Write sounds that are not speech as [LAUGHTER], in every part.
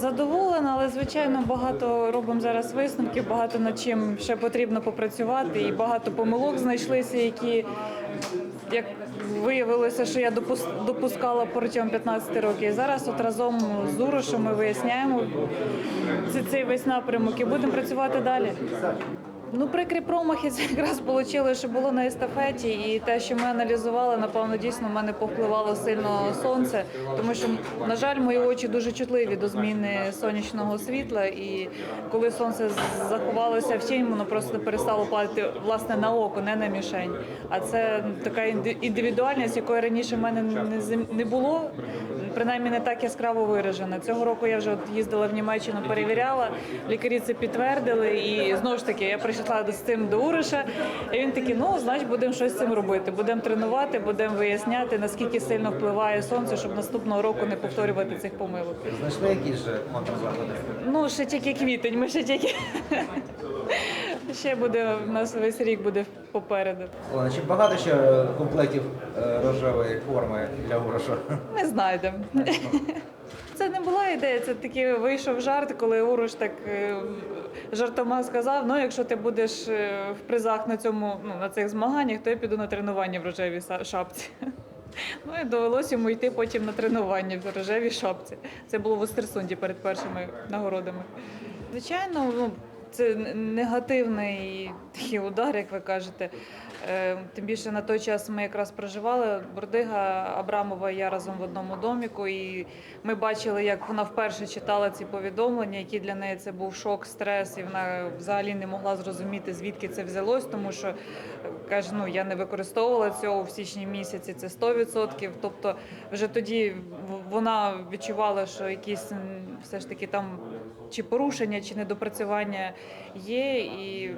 Задоволена, але звичайно багато робимо зараз висновків, багато над чим ще потрібно попрацювати, і багато помилок знайшлися, які як виявилося, що я допус- допускала протягом 15 років. І зараз от разом з Урошем ми виясняємо цей весь напрямок і будемо працювати далі. Ну, прикрі промахи це якраз вийшло, що було на естафеті, і те, що ми аналізували, напевно, дійсно в мене повпливало сильно сонце, тому що, на жаль, мої очі дуже чутливі до зміни сонячного світла. І коли сонце заховалося в тінь, воно просто перестало падати власне на око, не на мішень. А це така індивідуальність, якої раніше в мене не було, принаймні не так яскраво виражена. Цього року я вже от їздила в Німеччину, перевіряла. Лікарі це підтвердили, і знову ж таки я прийшла з цим до Уриша, і він такий: ну значить, будемо щось з цим робити. Будемо тренувати, будемо виясняти, наскільки сильно впливає сонце, щоб наступного року не повторювати цих помилок. Знайшли якісь же контрзаходи? Ну ще тільки квітень. Ми ще тільки [LAUGHS] ще буде у нас весь рік буде попереду. Олена, чи багато ще комплектів е, рожевої форми для Уроша? Ми знайдемо. Це не була ідея, це такий вийшов жарт, коли Уруш так е, жартома сказав: ну, якщо ти будеш е, в призах на цьому, ну, на цих змаганнях, то я піду на тренування в рожевій шапці. [LAUGHS] Ну і довелося йому йти потім на тренування в рожевій шапці. Це було в Остерсунді перед першими нагородами. Звичайно, ну, це негативний такий удар, як ви кажете. Е, Тим більше на той час ми якраз проживали. Бурдига Абрамова я разом в одному доміку, і ми бачили, як вона вперше читала ці повідомлення, які для неї це був шок, стрес, і вона взагалі не могла зрозуміти, звідки це взялось, тому що каже, ну я не використовувала цього в січні місяці. Це 100%. Тобто, вже тоді вона відчувала, що якісь все ж таки там чи порушення, чи недопрацювання є. І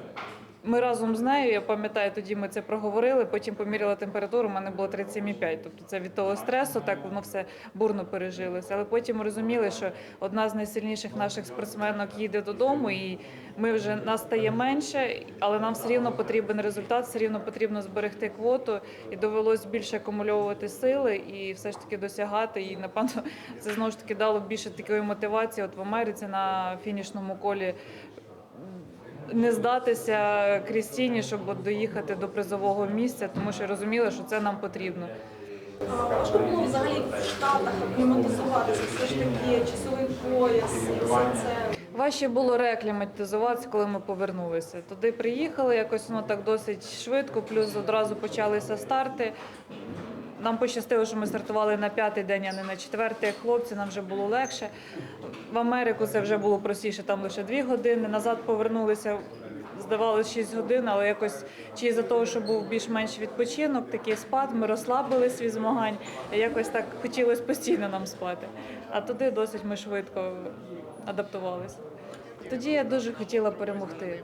ми разом з нею, я пам'ятаю, тоді ми це проговорили. Потім поміряла температуру, у мене було 37,5. Тобто це від того стресу, так воно все бурно пережилося. Але потім розуміли, що одна з найсильніших наших спортсменок їде додому, і ми вже нас стає менше, але нам все рівно потрібен результат, все рівно потрібно зберегти квоту, і довелось більше акумульовувати сили і все ж таки досягати. І напевно це знову ж таки дало більше такої мотивації. От в Америці на фінішному колі не здатися Крістіні, щоб доїхати до призового місця, тому що розуміла, що це нам потрібно. Важко було взагалі в Штатах акліматизуватися, все ж таки часовий пояс і все це. Важче було реакліматизуватися, коли ми повернулися. Туди приїхали, якось воно так досить швидко, плюс одразу почалися старти. Нам пощастило, що ми стартували на п'ятий день, а не на четвертий. Хлопці, нам вже було легше. В Америку це вже було простіше, там лише дві години. Назад повернулися, здавалося, 6 годин, але якось чи за того, що був більш-менш відпочинок, такий спад, ми розслабились від змагань. Якось так хотілося постійно нам спати. А туди досить ми швидко адаптувалися. Тоді я дуже хотіла перемогти.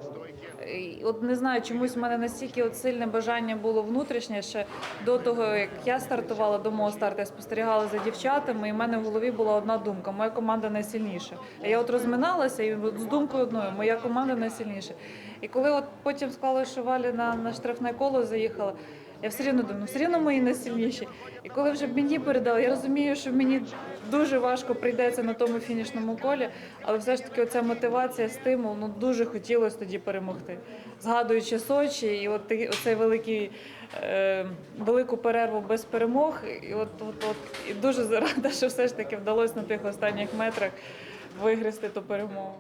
От не знаю, чомусь в мене настільки от сильне бажання було внутрішнє ще до того, як я стартувала до мого старту, я спостерігала за дівчатами, і в мене в голові була одна думка: моя команда найсильніша. А я от розминалася і от з думкою одною, моя команда найсильніша. І коли от потім склали, що Валя на, на штрафне коло заїхала. Я все рівно думаю, «Ну, все рівно мої найсильніші. І коли вже мені передали, я розумію, що мені дуже важко прийдеться на тому фінішному колі, але все ж таки оця мотивація, стимул, ну дуже хотілося тоді перемогти. Згадуючи Сочі, і от оцей великий е, велику перерву без перемог, і от, от, от і дуже [LAUGHS] рада, що все ж таки вдалося на тих останніх метрах вигризти ту перемогу.